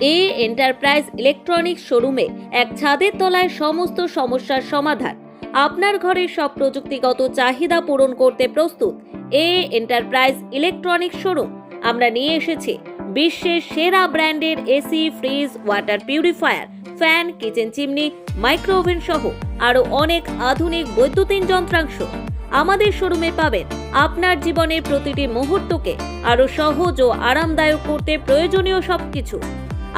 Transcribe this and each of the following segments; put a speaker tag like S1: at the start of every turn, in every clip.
S1: এ enterprise electronics শোরুমে এক ছাদের তলায় সমস্ত সমস্যার সমাধান। আপনার ঘরের সব প্রযুক্তিগত চাহিদা পূরণ করতে প্রস্তুত এ এন্টারপ্রাইজ ইলেকট্রনিক শোরুম। আমরা নিয়ে এসেছি বিশ্বের সেরা ব্র্যান্ডের AC, fridge, water purifier, fan, kitchen chimney, micro oven সহ আরও অনেক আধুনিক বৈদ্যুতিন যন্ত্রাংশ। আমাদের শোরুমে পাবেন আপনার জীবনের প্রতিটি মুহূর্তকে আরও সহজ ও আরামদায়ক করতে প্রয়োজনীয় সবকিছু।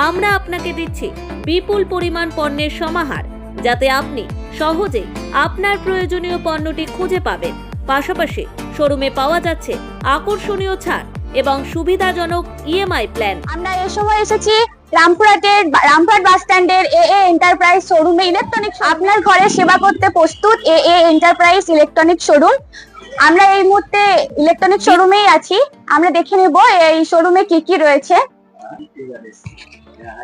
S1: আমরা আপনাকে দিচ্ছি বিপুল পরিমাণ পণ্যের সমাহার, যাতে আপনি সহজে আপনার প্রয়োজনীয় পণ্যটি খুঁজে পাবেন। পাশাপাশি শোরুমে পাওয়া যাচ্ছে আকর্ষণীয় ছাড় এবং সুবিধাজনক ইএমআই প্ল্যান
S2: আমরা এ সময় এসেছি রামপুরহাটের রামপুরহাট বাস স্ট্যান্ডের এ এ এন্টারপ্রাইজ শোরুমে ইলেকট্রনিক আপনার ঘরে সেবা করতে প্রস্তুত A A enterprise electronic showroom আমরা এই মুহূর্তে ইলেকট্রনিক শোরুমেই আছি। আমরা দেখে নেব এই শোরুমে কি কি রয়েছে।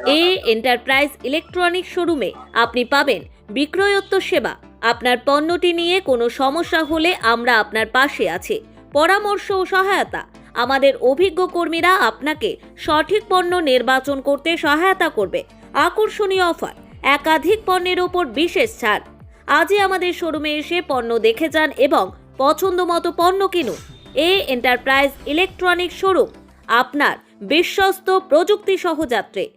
S1: এ এন্টারপ্রাইজ ইলেকট্রনিক শোরুমে আপনি পাবেন বিক্রয়োত্তর সেবা। আপনার পণ্যটি নিয়ে কোনো সমস্যা হলে আমরা আপনার পাশে আছি। পরামর্শ ও সহায়তা। আমাদের অভিজ্ঞ কর্মীরা আপনাকে সঠিক পণ্য নির্বাচন করতে সহায়তা করবে। আকর্ষণীয় অফার। একাধিক পণ্যের ওপর বিশেষ ছাড়। আজই আমাদের শোরুমে এসে পণ্য দেখে যান এবং পছন্দ মতো পণ্য কিনুন। এ এন্টারপ্রাইজ ইলেকট্রনিক শোরুম, আপনার বিশ্বস্ত প্রযুক্তি সহযাত্রী।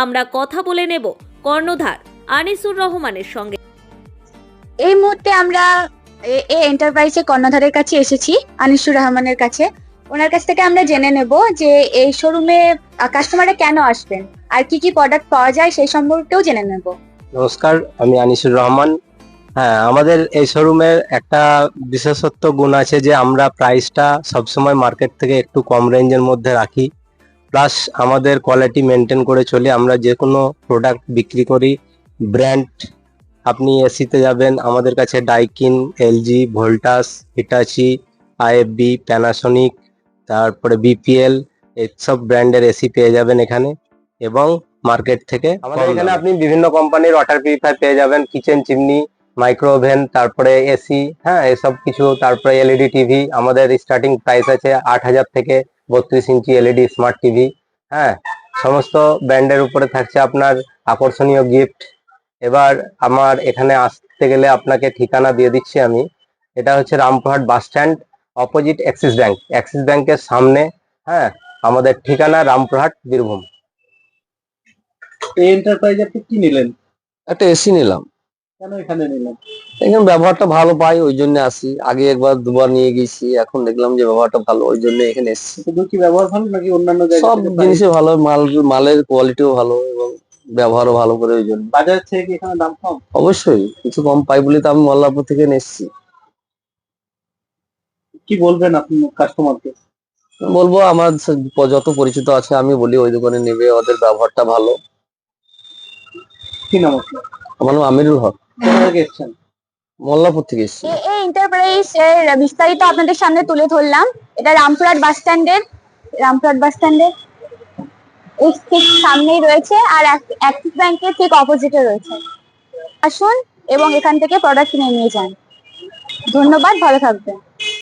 S1: আমরা কথা বলে নেব কর্ণধার আনিসুর রহমানের সঙ্গে।
S2: এই মুহূর্তে আমরা এ এ এন্টারপ্রাইজের কর্ণধারের কাছে এসেছি আনিসুর রহমানের কাছে। ওনার কাছ থেকে আমরা জেনে নেব যে এই শোরুমে কাস্টমাররা কেন আসবেন? আর কি কি প্রোডাক্ট পাওয়া যায় সেই সম্পর্কেও জেনে নেব।
S3: নমস্কার আমি আনিসুর রহমান। হ্যাঁ আমাদের এই শোরুমের একটা বিশেষত্ব গুণ আছে যে আমরা প্রাইসটা সবসময় মার্কেট থেকে একটু কম রেঞ্জের মধ্যে রাখি। প্লাস আমাদের কোয়ালিটি মেনটেন করে চলি আমরা যে কোনো প্রোডাক্ট বিক্রি করি ব্র্যান্ড আপনি এসিতে যাবেন আমাদের কাছে Daikin LG Voltas Hitachi IFB Panasonic তারপরে বিপিএল এইসব ব্র্যান্ডের এসি পেয়ে যাবেন এখানে এবং মার্কেট থেকে আমাদের এখানে আপনি বিভিন্ন কোম্পানির ওয়াটার পিউরিফায়ার পেয়ে যাবেন কিচেন চিমনি মাইক্রো ওভেন তারপরে এসি হ্যাঁ এসব কিছু তারপরে এলইডি টিভি আমাদের স্টার্টিং প্রাইস আছে আট হাজার থেকে বত্রিশ ইঞ্চি এলইডি স্মার্ট টিভি হ্যাঁ? সমস্ত ব্র্যান্ডের উপরে থাকছে আপনার আকর্ষণীয় গিফট এবার আমার এখানে আসতে গেলে আপনাকে ঠিকানা দিয়ে দিচ্ছি আমি। এটা হচ্ছে Rampurhat bus stand opposite Axis bank Axis ব্যাংকের সামনে হ্যাঁ? আমাদের ঠিকানা রামপুরহাট বীরভূম।
S4: এই এন্টারপ্রাইজ আপনি কি নিলেন?
S5: একটা এসি নিলাম।
S4: কেন এখানে
S5: এখানে ব্যবহারটা ভালো পাই ওই জন্য আসি। আগে একবার দুবার নিয়ে গেছি এখন দেখলাম যে ব্যবহারটা ভালো ওই জন্য এখানে এসেছি।
S4: শুধু কি ব্যবহার ভালো নাকি অন্যান্য জায়গায়
S5: সব জিনিসই ভালো মাল মালের কোয়ালিটিও ভালো এবং ব্যবহারও ভালো করে ওই জন্য।
S4: বাজার থেকে কি এখানে দাম কম?
S5: অবশ্যই কিছু কম পাই বলে তো আমি মল্লারপুর থেকে এসেছি।
S4: কি বলবেন আপনি কাস্টমারকে
S5: বলব আমার যত পরিচিত আছে আমি বলি ওই দোকানে নেবে ওদের ব্যবহারটা ভালো।
S4: কি নাম আপনার?
S5: আমার নাম আমিরুল হক।
S4: এসছেন
S5: মল্লারপুর থেকে এসেছি
S2: এ এ এন্টারপ্রাইজ এর বিস্তারিত আপনাদের সামনে তুলে ধরলাম। এটা রামপুরহাট বাস স্ট্যান্ডের রামপুরহাট বাস স্ট্যান্ডের এই ঠিক সামনেই রয়েছে আর অ্যাক- অ্যাক্সিস ব্যাংকের ঠিক অপোজিটে রয়েছে। আসুন এবং এখান থেকে প্রোডাক্ট কিনে নিয়ে যান। ধন্যবাদ ভালো থাকবেন।